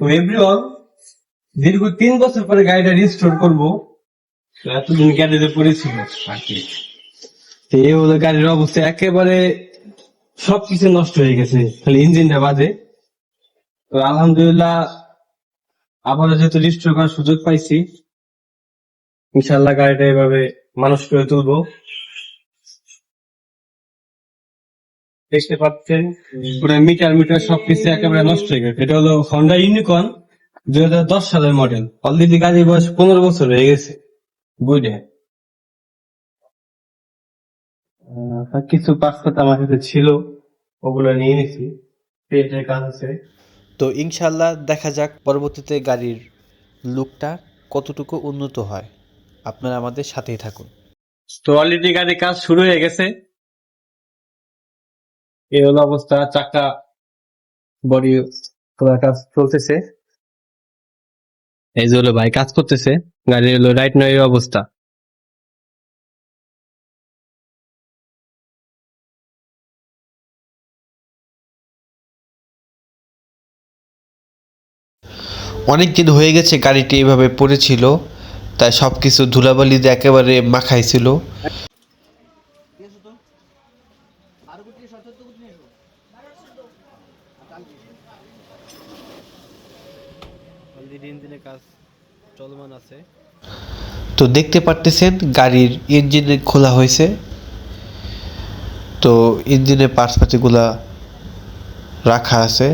তো এভরিওয়ান দীর্ঘ তিন বছর পরে গাড়িটা রিস্টোর করব। এতদিন গাড়িতে পড়েছিল আর কি। এই হলো গাড়ির অবস্থা। একেবারে সবকিছু নষ্ট হয়ে গেছে, খালি ইঞ্জিনটা বাদে তো আলহামদুলিল্লাহ, আবারও যেহেতু রিস্টোর করার সুযোগ পাইছি ইনশাল্লাহ গাড়িটা এভাবে মানুষ করে তুলবো। দেখতে পাচ্ছেন। পুরো মিটার মিটার সবকিছু একেবারে নষ্ট হয়ে গেছে। এটা হলো হন্ডা ইউনিকর্ন দুই হাজার দশ সালের মডেল অলরেডি গাড়ির বয়স পনেরো বছর হয়ে গেছে। বুঝলে? কিছু পাসপোর্ট আমার কাছে ছিল ওগুলো নিয়ে নিছি। পেটের কাজ আছে। তো ইনশাল্লাহ দেখা যাক পরবর্তীতে গাড়ির লুকটা কতটুকু উন্নত হয়। আপনারা আমাদের সাথেই থাকুন। তো অলরেডি গাড়ির কাজ শুরু হয়ে গেছে। এই হলো অবস্থা, চাকা বডি কাজ চলতেছে। এই যে হলো ভাই কাজ করতেছে গাড়ির হলো রাইট নয় অবস্থা। অনেক দিন হয়ে গেছে গাড়িটি এভাবে পড়েছিল, তাই সব কিছু ধুলাবালি দিয়ে একেবারে মাখাইছিল অলরেডি ইঞ্জিনের কাজ চলমান আছে? তো দেখতে পারতেছেন, গাড়ির ইঞ্জিন খোলা হয়েছে। তো ইঞ্জিনের পার্টসপাতিগুলা রাখা আছে।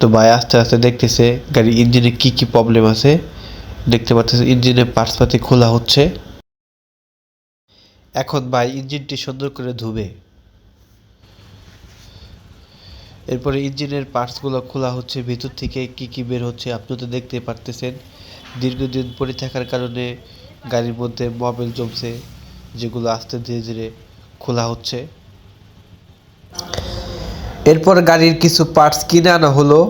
তো ভাই আস্তে আস্তে দেখতেছে গাড়ির ইঞ্জিনে কি কি প্রবলেম আছে। দেখতে পাচ্ছেন ইঞ্জিনের পার্টসপাতি খোলা হচ্ছে। এখন ভাই ইঞ্জিনটি সুন্দর করে ধুবে। এরপরে ইঞ্জিনের পার্টসগুলো খোলা হচ্ছে, ভিতর থেকে কি কি বের হচ্ছে আপনি তো দেখতে পারতেছেন। দীর্ঘদিন পরে থাকার কারণে গাড়ির মধ্যে মোবাইল জমছে, যেগুলো আস্তে ধীরে ধীরে খোলা হচ্ছে। এরপর গাড়ির কিছু পার্টস কিনে আনা হলো,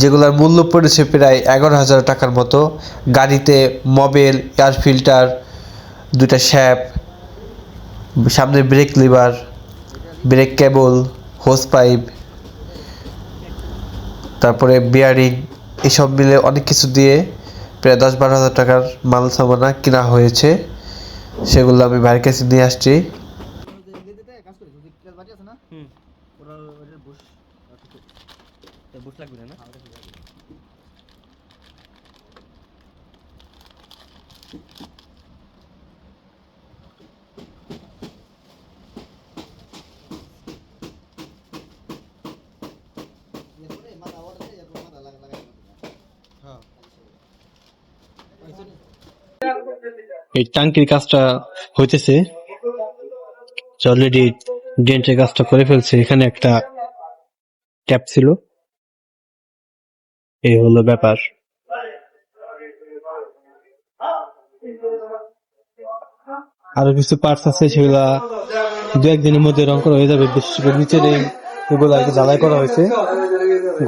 যেগুলোর মূল্য পড়েছে প্রায় এগারো হাজার টাকার মতো। গাড়িতে মোবিল এয়ার ফিল্টার দুটা শ্যাপ, সামনে brake lever brake cable hose pipe তারপরে বিয়ারিং এসব মিলে অনেক কিছু দিয়ে প্রায় দশ বারো হাজার টাকার মাল সামানা কেনা হয়েছে, সেগুলো আমি বাইরের কাছে নিয়ে আসছি। এই টাঙ্কির কাজটা হইতেছে। অলরেডি ডেন্টের কাজটা করে ফেলছে। এখানে একটা ট্যাপ ছিল। এই হলো ব্যাপার। আরও কিছু পার্টস আছে সেগুলা দু একদিনের মধ্যে রং করা হয়ে যাবে। বিশেষ করে এগুলো আর কি জ্বালাই করা হয়েছে।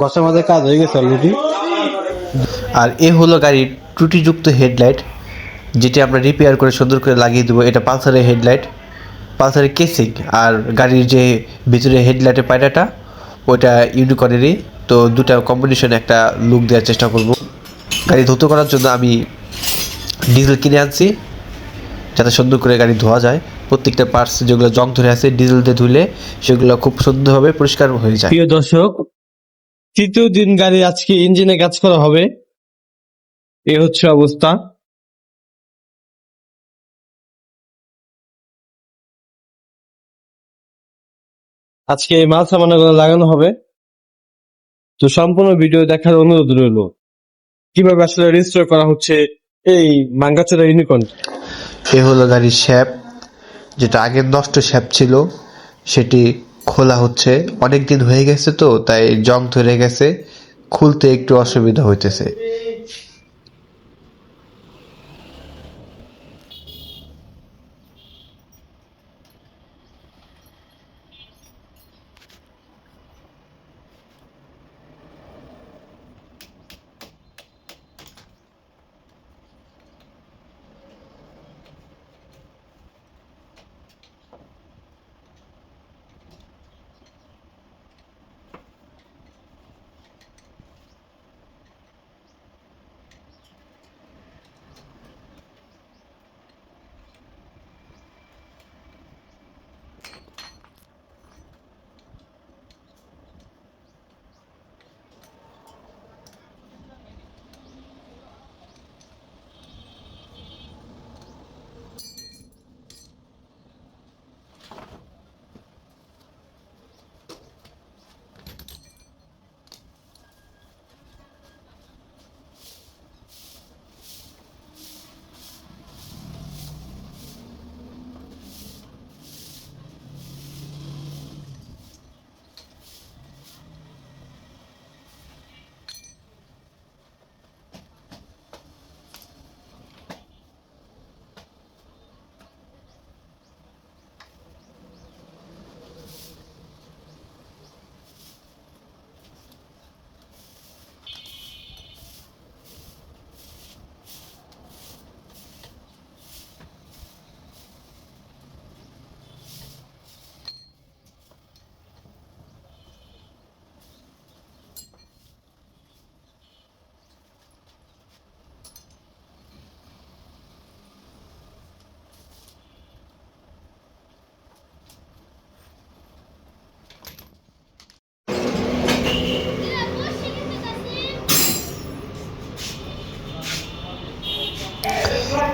গসার মধ্যে কাজ হয়ে গেছে অলরেডি আর এ হলো গাড়ির ত্রুটিযুক্ত হেডলাইট। যেটি আমরা রিপেয়ার করে সুন্দর করে লাগিয়ে দেবো, এটা পালসারের হেডলাইট পালসারের কেসিং আর গাড়ির যে ভিতরে হেডলাইটের পায়রাটা, ওইটা ইউনিকর্নেরই তো দুটা কম্বিনেশন একটা লুক দেওয়ার চেষ্টা করব। গাড়ি ধুত করার জন্য আমি ডিজেল কিনে আনছি, যাতে সুন্দর করে গাড়ি ধোয়া যায়। প্রত্যেকটা পার্টস যেগুলো জং ধরে আছে ডিজেল দিয়ে ধুলে সেগুলো খুব সুন্দরভাবে পরিষ্কার হয়ে যায়। প্রিয় দর্শক, তৃতীয় দিন গাড়ি আজকে ইঞ্জিনে কাজ করা হবে। এ হচ্ছে অবস্থা। আজকে এই মাল সামানাগুলো লাগানো হবে। তো সম্পূর্ণ ভিডিও দেখার অনুরোধ রইল। কীভাবে আসলে রেজিস্টার করা হচ্ছে এই মাঙ্গাচোরা ইউনিকর্ন এ হলো গাড়ির শ্যাপ যেটা আগের নষ্ট শ্যাপ ছিল। সেটি খোলা হচ্ছে। অনেক দিন হয়ে গেছে তো, তাই জং ধরে গেছে। খুলতে একটু অসুবিধা হইতেছে।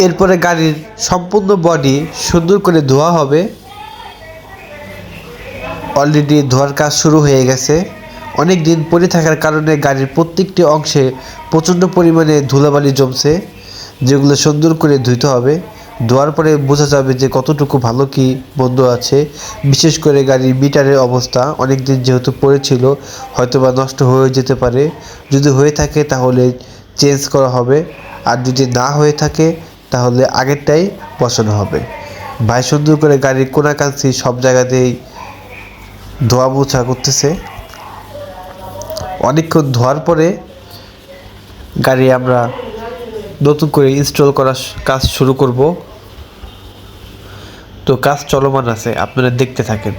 এরপরে গাড়ির সম্পূর্ণ বডি সুন্দর করে ধোয়া হবে। অলরেডি ধোয়ার কাজ শুরু হয়ে গেছে। অনেক দিন পরে থাকার কারণে গাড়ির প্রত্যেকটি অংশে প্রচণ্ড পরিমাণে ধুলাবালি জমছে, যেগুলো সুন্দর করে ধুইতে হবে। ধোয়ার পরে বোঝা যাবে যে কতটুকু ভালো কি বন্ধ আছে। বিশেষ করে গাড়ির মিটারের অবস্থা অনেক দিন যেহেতু পড়েছিল হয়তো বা নষ্ট হয়ে যেতে পারে। যদি হয়ে থাকে তাহলে চেঞ্জ করা হবে। আর যদি না হয়ে থাকে তাহলে আগেরটাই বসানো হবে। ভাই সুন্দর করে গাড়ির কোনাকাঞ্চি সব জায়গাতেই ধোয়া মোছা করতেছে। অনেকক্ষণ ধোয়ার পরে গাড়ি আমরা নতুন করে ইনস্টল করার কাজ শুরু করব। তো কাজ চলমান আছে, আপনারা দেখতে থাকেন।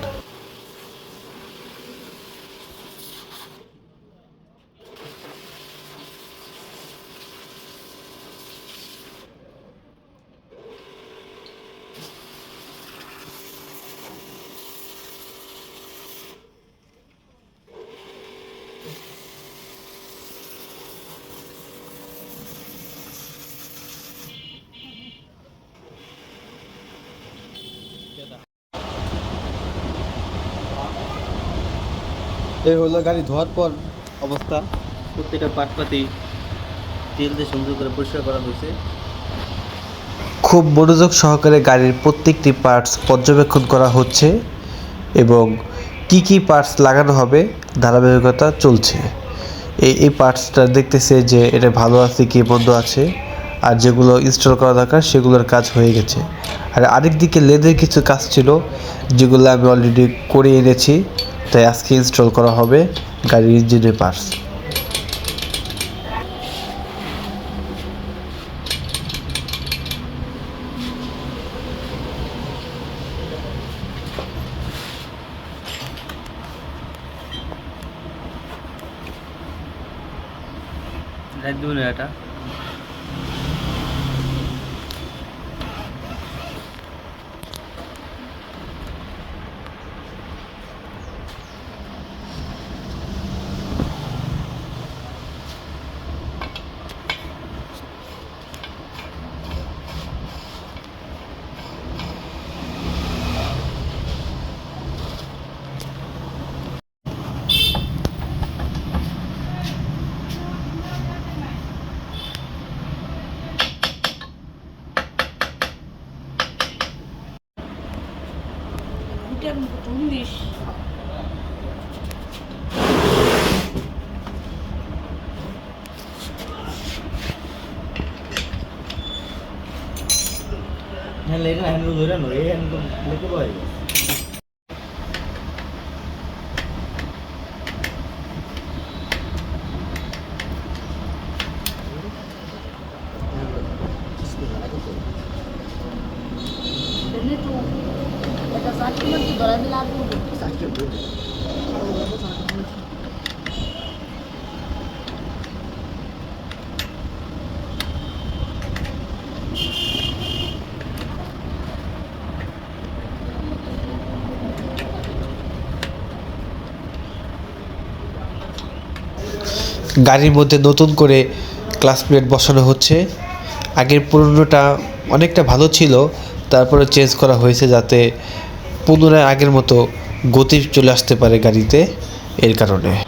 এই হলো গাড়ি ধোয়ার পর অবস্থা। প্রত্যেকটা পাটপাতি তেল দিয়ে সুন্দর করে পরিষ্কার করা হয়েছে। খুব মনোযোগ সহকারে গাড়ির প্রত্যেকটি পার্টস পর্যবেক্ষণ করা হচ্ছে এবং কি কি পার্টস লাগানো হবে, ধারাবাহিকতা চলছে। এই এই পার্টসটা দেখতেছে যে এটা ভালো আছে কি বন্ধ আছে, আর যেগুলো ইনস্টল করা দরকার সেগুলোর কাজ হয়ে গেছে। আর আরেক দিকে লেদের কিছু কাজ ছিল, যেগুলো আমি অলরেডি করে এনেছি। তাই আজকে ইনস্টল করা হবে গাড়ির যে পার্টস রাত দেবেন এটা Guten Englisch. হ্যাঁ লেগে হ্যান্ডেল ধরে নো এই হ্যান্ডেল লেগে পাই Wenn nicht du, এটা সার্টিফিকেট কি ধরে দিলে আর কোনো গাড়ির মধ্যে নতুন করে ক্লাস প্লেট বসানো হচ্ছে। আগের পুরনোটা অনেকটা ভালো ছিল, তারপরে চেঞ্জ করা হয়েছে যাতে পুনরায় আগের মতো গতি চলে আসতে পারে গাড়িতে, এর কারণে।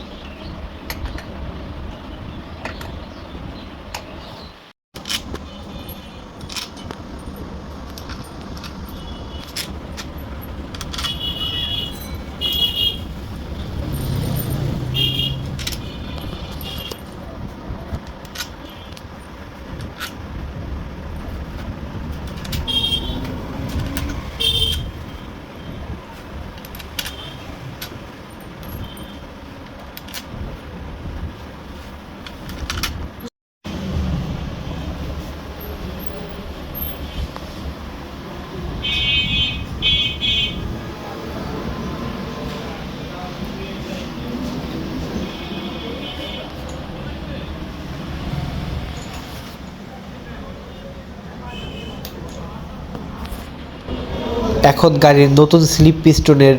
এখন গাড়ির নতুন স্লিপ পিস্টনের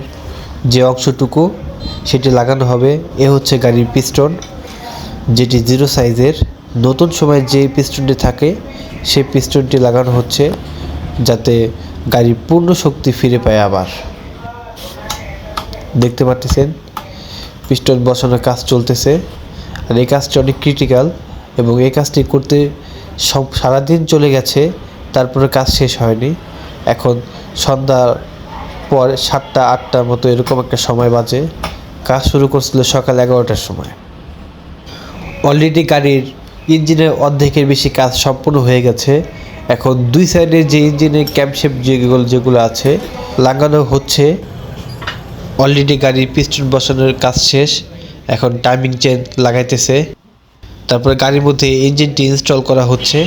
যে অংশটুকু সেটি লাগানো হবে, এ হচ্ছে গাড়ির পিস্টন, যেটি জিরো সাইজের। নতুন সময় যে পিস্টনটি থাকে, সেই পিস্টনটি লাগানো হচ্ছে যাতে গাড়ির পূর্ণ শক্তি ফিরে পায় আবার। দেখতে পাচ্ছেন, পিস্টন বসানোর কাজ চলতেছে। আর এই কাজটি অনেক ক্রিটিক্যাল এবং এই কাজটি করতে সব সারাদিন চলে গেছে, তারপরে কাজ শেষ হয়নি। এখন সন্ধ্যার পর সাতটা, আটটার মতো এরকম একটা সময় বাজে। কাজ শুরু করছিল সকাল এগারোটার সময়। অলরেডি গাড়ির ইঞ্জিনের অর্ধেকের বেশি কাজ সম্পূর্ণ হয়ে গেছে। এখন দুই সাইডে যে ইঞ্জিনের ক্যাম্পশেপ যেগুলো যেগুলো আছে, লাগানো হচ্ছে। অলরেডি গাড়ির পিস্টন বসানোর কাজ শেষ। এখন টাইমিং চেন লাগাইতেছে। তারপরে গাড়ির মধ্যে ইঞ্জিনটি ইনস্টল করা হচ্ছে।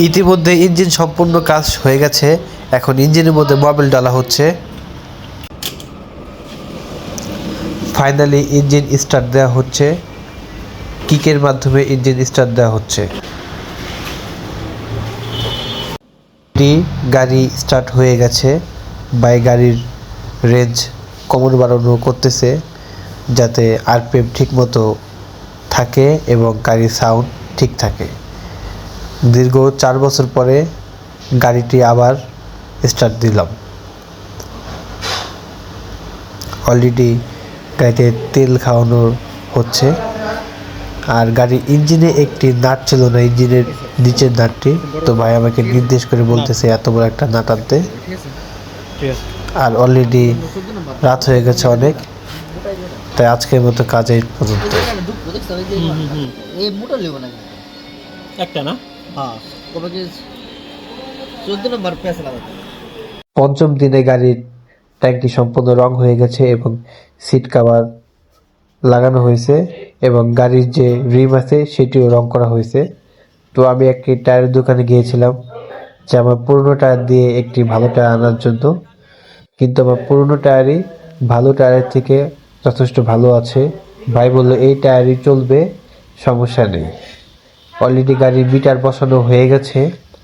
ইতিমধ্যে ইঞ্জিন সম্পূর্ণ কাজ হয়ে গেছে। এখন ইঞ্জিনের মধ্যে মোবিল ডালা হচ্ছে। ফাইনালি ইঞ্জিন স্টার্ট দেওয়া হচ্ছে। কিকের মাধ্যমে ইঞ্জিন স্টার্ট দেওয়া হচ্ছে। গাড়ি স্টার্ট হয়ে গেছে। বাই গাড়ির রেঞ্জ কমন বাড়ানো করতেছে, যাতে আরপিএম ঠিকমতো থাকে এবং গাড়ির সাউন্ড ঠিক থাকে। দীর্ঘ চার বছর পরে গাড়িটি আবার স্টার্ট দিলাম। অলরেডি গাড়িতে তেল খাওয়ানো হচ্ছে। আর গাড়ির ইঞ্জিনে একটি নাট ছিল না ইঞ্জিনের নিচের নাটটি। তো ভাই আমাকে নির্দেশ করে বলতেছে এত বড় একটা নাট আনতে। আর অলরেডি রাত হয়ে গেছে অনেক। তাই আজকের মতো কাজ পর্যন্ত। একটা না? হ্যাঁ পঞ্চম দিনে গাড়ির ট্যাঙ্কি সম্পূর্ণ রং হয়ে গেছে এবং সিট কাভার লাগানো হয়েছে এবং গাড়ির যে রিম আছে সেটিও রং করা হয়েছে। তো আমি একটি টায়ারের দোকানে গিয়েছিলাম, যে আমার পুরনো টায়ার দিয়ে একটি ভালো টায়ার আনার জন্য। কিন্তু আমার পুরনো টায়ারই ভালো টায়ারের থেকে যথেষ্ট ভালো আছে। ভাই বলল, এই টায়ারই চলবে, সমস্যা নেই। অলরেডি গাড়ির মিটার বসানো হয়ে গেছে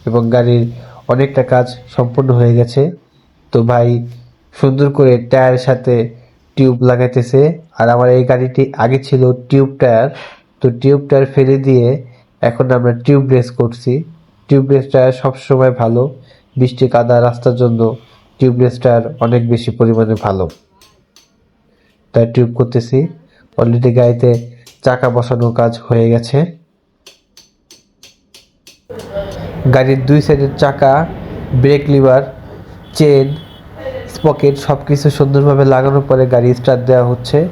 এবং গাড়ির অনেকটা কাজ সম্পূর্ণ হয়ে গেছে। তো ভাই, সুন্দর করে টায়ারের সাথে টিউব লাগাইতেছে। আর আমার এই গাড়িটি আগে ছিল টিউব টায়ার তো টিউব টায়ার ফেলে দিয়ে এখন আমরা টিউব রেস করছি। টিউব রেস টায়ার সবসময় ভালো। বৃষ্টি, কাদা রাস্তার জন্য টিউব রেস টায়ার অনেক বেশি পরিমাণে ভালো। তাই টিউব করতেছি। অলরেডি গাড়িতে চাকা বসানোর কাজ হয়ে গেছে। গাড়ির দুই সাইডের চাকা ব্রেক লিভার চেন স্পকেট সব কিছু সুন্দরভাবে লাগানোর পরে গাড়ি স্টার্ট দেওয়া হচ্ছে।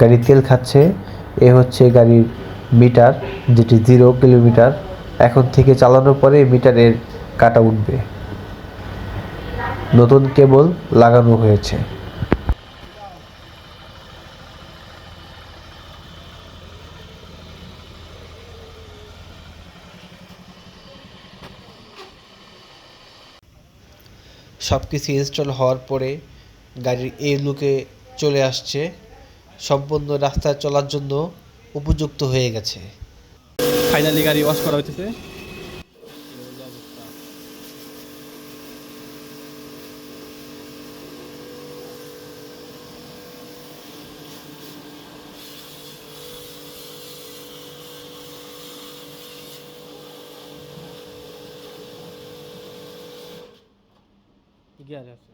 গাড়ি তেল খাচ্ছে। এ হচ্ছে গাড়ির মিটার যেটি জিরো কিলোমিটার এখন থেকে চালানোর পরে মিটারের কাটা উঠবে। নতুন কেবল লাগানো হয়েছে। সব কিছু ইনস্টল হওয়ার পরে গাড়ির এ লুকে চলে আসছে। সম্পূর্ণ রাস্তায় চলার জন্য উপযুক্ত হয়ে গেছে। ফাইনালি গাড়ি ওয়াশ করা হইতেছে গিয়ার আছে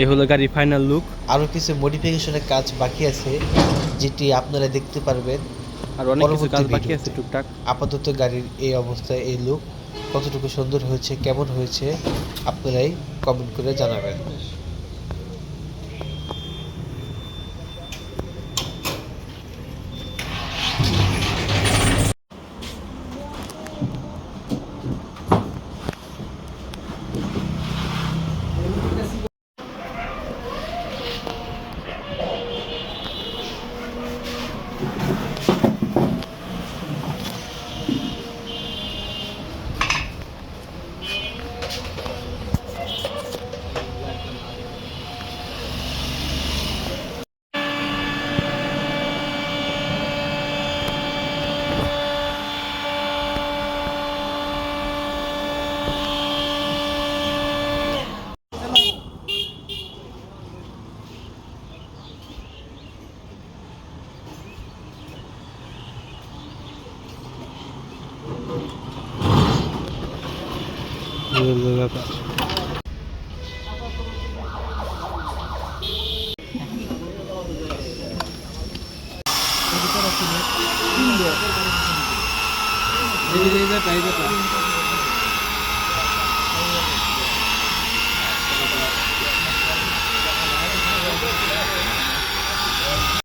এই হলো গাড়ি ফাইনাল লুক আরও কিছু মডিফিকেশনের কাজ বাকি আছে যেটি আপনারা দেখতে পারবেন। আর অনেক কিছু কাজ বাকি আছে টুকটাক। আপাতত গাড়ির এই অবস্থায় এই লুক কতটুকু সুন্দর হয়েছে কেমন হয়েছে আপনারাই কমেন্ট করে জানাবেন। ব্যাপার